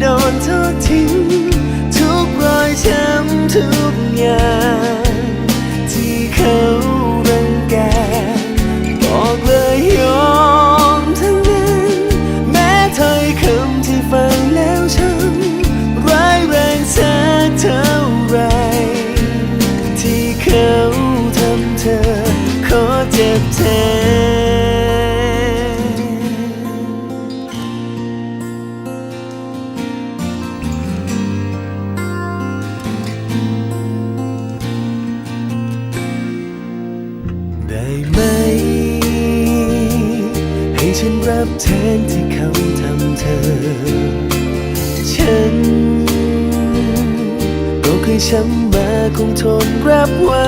โดนทอดทิ้ง ทุกรอยช้ำทุกอย่างที่เขาบังแกบอกเลยยอมทั้งนั้น แม้ถ้อยคำที่ฟังแล้วช้ำร้ายแรงสักเท่าไร ที่เขาทำเธอ ขอเจ็บแทน ได้ไหม ให้ฉันรับแทนที่เขาทำเธอ ฉันก็เคยช้ำมาคงทนรับไว้